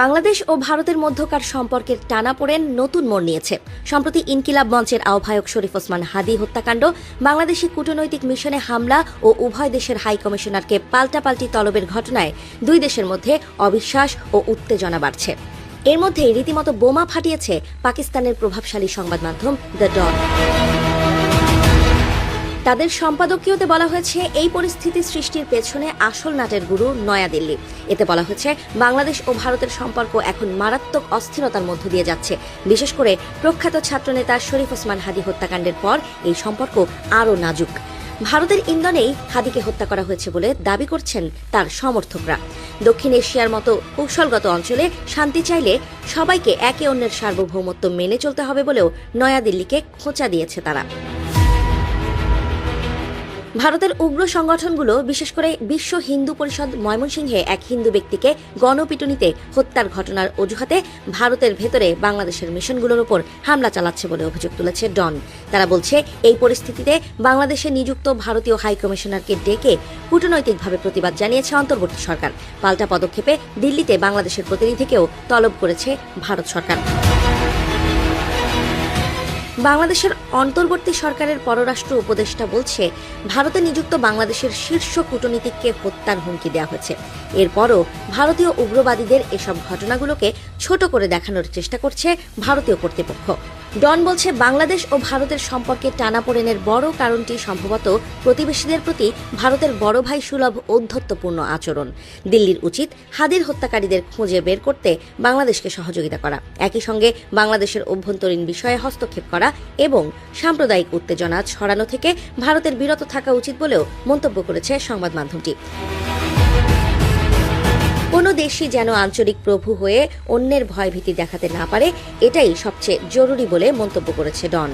বাংলাদেশ ও ভারতের মধ্যকার সম্পর্কের টানাপোড়েন নতুন মোড় নিয়েছে। সম্প্রতি ইনকিলাব মঞ্চের আহ্বায়ক শরীফ ওসমান হাদি হত্যাকাণ্ড, বাংলাদেশি কূটনৈতিক মিশনে হামলা ও উভয় দেশের হাই কমিশনারকে পাল্টাপাল্টি তলবের ঘটনায় দুই দেশের মধ্যে অবিশ্বাস ও উত্তেজনা বাড়ছে। এর মধ্যেই রীতিমতো বোমা ফাটিয়েছে পাকিস্তানের প্রভাবশালী সংবাদ মাধ্যম দ্য ডন। তাদের সম্পাদকীয়তে বলা হয়েছে, এই পরিস্থিতি সৃষ্টির পেছনে আসল নাটের গুরু নয়াদিল্লি। এতে বলা হয়েছে বাংলাদেশ ও ভারতের সম্পর্ক এখন মারাত্মক অস্থিরতার মধ্য দিয়ে যাচ্ছে। বিশেষ করে প্রখ্যাত ছাত্রনেতা শরীফ ওসমান হাদি হত্যাকাণ্ডের পর এই সম্পর্ক আরও নাজুক। ভারতের ইন্ধনেই হাদিকে হত্যা করা হয়েছে বলে দাবি করছেন তার সমর্থকরা। দক্ষিণ এশিয়ার মতো কৌশলগত অঞ্চলে শান্তি চাইলে সবাইকে একে অন্যের সার্বভৌমত্ব মেনে চলতে হবে বলেও নয়াদিল্লিকে খোঁচা দিয়েছে তারা। ভারতের উগ্র সংগঠনগুলো, বিশেষ করে বিশ্ব হিন্দু পরিষদ ময়মনসিংহে এক হিন্দু ব্যক্তিকে গণপিটুনিতে হত্যার ঘটনার অজুহাতে ভারতের ভেতরে বাংলাদেশের মিশনগুলোর উপর হামলা চালাচ্ছে বলে অভিযোগ তুলেছে ডন। তারা বলছে, এই পরিস্থিতিতে বাংলাদেশে নিযুক্ত ভারতীয় হাইকমিশনারকে ডেকে কূটনৈতিকভাবে প্রতিবাদ জানিয়েছে অন্তর্বর্তী সরকার। পাল্টা পদক্ষেপে দিল্লিতে বাংলাদেশের প্রতিনিধিকেও তলব করেছে ভারত সরকার। বাংলাদেশের অন্তর্বর্তী সরকারের পররাষ্ট্র উপদেষ্টা বলছে, ভারতে নিযুক্ত বাংলাদেশের শীর্ষ কূটনীতিককে হত্যার হুমকি দেওয়া হয়েছে। এরপরও ভারতীয় উগ্রবাদীদের এসব ঘটনাগুলোকে ছোট করে দেখানোর চেষ্টা করছে ভারতীয় কর্তৃপক্ষ। ডন বলছে, বাংলাদেশ ও ভারতের সম্পর্কে টানাপোড়েনের বড় কারণটি সম্ভবত প্রতিবেশীদের প্রতি ভারতের বড় ভাই সুলভ ঔদ্ধত্যপূর্ণ আচরণ। দিল্লির উচিত হাদির হত্যাকারীদের খুঁজে বের করতে বাংলাদেশকে সহযোগিতা করা। একই সঙ্গে বাংলাদেশের অভ্যন্তরীণ বিষয়ে হস্তক্ষেপ করা এবং সাম্প্রদায়িক উত্তেজনা ছড়ানো থেকে ভারতের বিরত থাকা উচিত বলেও মন্তব্য করেছে সংবাদ মাধ্যমটি। কোনো দেশই যেন আঞ্চলিক প্রভু হয়ে অন্যের ভয়ভীতি দেখাতে না পারে, এটাই সবচেয়ে জরুরি বলে মন্তব্য করেছে ডন।